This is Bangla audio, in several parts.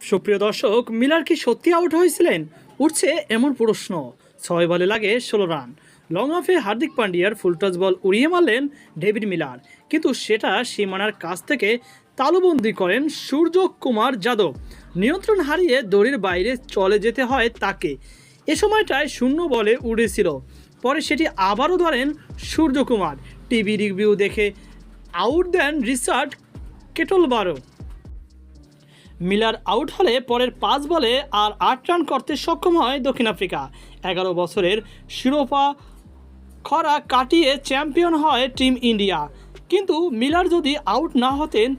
সুপ্রিয় দর্শক, মিলার কি সত্যি আউট হয়েছিলেন? উঠছে এমন প্রশ্ন। ছয় বলে লাগে ষোলো রান। লং অফে হার্দিক পান্ডিয়ার ফুলটস বল উড়িয়ে মারলেন ডেভিড মিলার। কিন্তু সেটা সীমানার কাছ থেকে তালুবন্দি করেন সূর্য কুমার যাদব। নিয়ন্ত্রণ হারিয়ে দড়ির বাইরে চলে যেতে হয় তাকে। এ সময়টায় শূন্য বলে উড়েছিল। পরে সেটি আবারও ধরেন সূর্যকুমার। টিভি রিভিউ দেখে আউট দেন রিচার্ড কেটলবারও। মিলার আউট হলে পরের পাঁচ বলে আর আট রান করতে সক্ষম হয় দক্ষিণ আফ্রিকা। এগারো বছরের শিরোপা খরা কাটিয়ে চ্যাম্পিয়ন হয় টিম ইন্ডিয়া। কিন্তু মিলার যদি আউট না হতেন,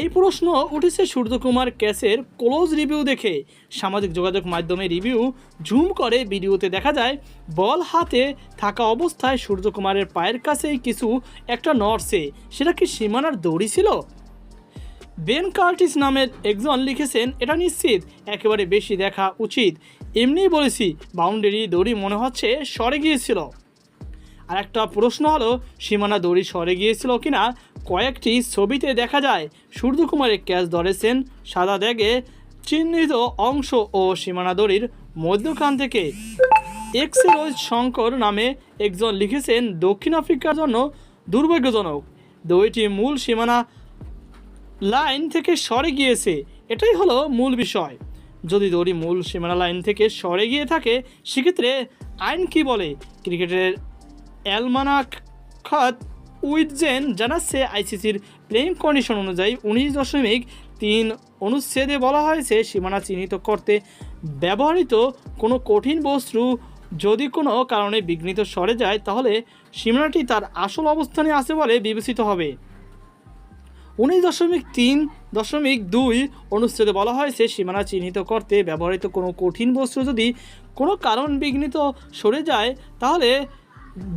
এই প্রশ্ন উঠেছে সূর্যকুমার ক্যাসের ক্লোজ রিভিউ দেখে। সামাজিক যোগাযোগ মাধ্যমে রিভিউ ঝুম করে ভিডিওতে দেখা যায়, বল হাতে থাকা অবস্থায় সূর্যকুমারের পায়ের কাছেই কিছু একটা নড়ছে। সেটা কি সীমানার দড়ি ছিল? বেন কার্টিস নামের একজন লিখেছেন, এটা নিশ্চিত, একেবারে বেশি দেখা উচিত। এমনিই বলেছি, বাউন্ডারি দড়ি মনে হচ্ছে সরে গিয়েছিল। আর একটা প্রশ্ন হলো, সীমানা দড়ি সরে গিয়েছিল কিনা? কয়েকটি ছবিতে দেখা যায়, সূর্যকুমারের ক্যাচ ধরেছেন সাদা দাগে চিহ্নিত অংশ ও সীমানা দড়ির মধ্যখান থেকে। এক্সেরোজ শঙ্কর নামে একজন লিখেছেন, দক্ষিণ আফ্রিকার জন্য দুর্ভাগ্যজনক। দড়িটি মূল সীমানা লাইন থেকে সরে গিয়েছে। এটাই হলো মূল বিষয়। যদি দড়ি মূল সীমানা লাইন থেকে সরে গিয়ে থাকে, সেক্ষেত্রে আইন কি বলে? ক্রিকেটের অ্যালমানাক খাত উইথজেন জানাচ্ছে আইসিসির প্লেইং কন্ডিশন অনুযায়ী উনিশ দশমিক তিন অনুচ্ছেদে বলা হয়েছে, সীমানা চিহ্নিত করতে ব্যবহৃত কোনো কঠিন বস্তু যদি কোনো কারণে বিঘ্নিত সরে যায়, তাহলে সীমানাটি তার আসল অবস্থানে আছে বলে বিবেচিত হবে। উনিশ দশমিক তিন দশমিক দুই অনুচ্ছেদে বলা হয়েছে সীমানা চিহ্নিত করতে ব্যবহৃত কোনো কঠিন বস্তু যদি কোনো কারণ বিঘ্নিত সরে যায়, তাহলে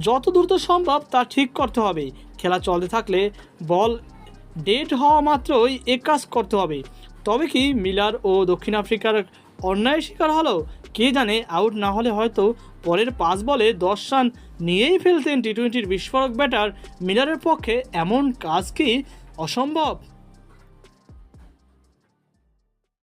যত দ্রুত সম্ভব তা ঠিক করতে হবে। খেলা চলতে থাকলে বল ডেট হওয়া মাত্রই এ কাজ করতে হবে। তবে কি মিলার ও দক্ষিণ আফ্রিকার অন্যায় শিকার হলো? কে জানে, আউট না হলে হয়তো পরের পাঁচ বলে দশ রান নিয়েই ফেলতেন টি টোয়েন্টির বিস্ফোরক ব্যাটার মিলারের পক্ষে। এমন কাজ কি অসম্ভব।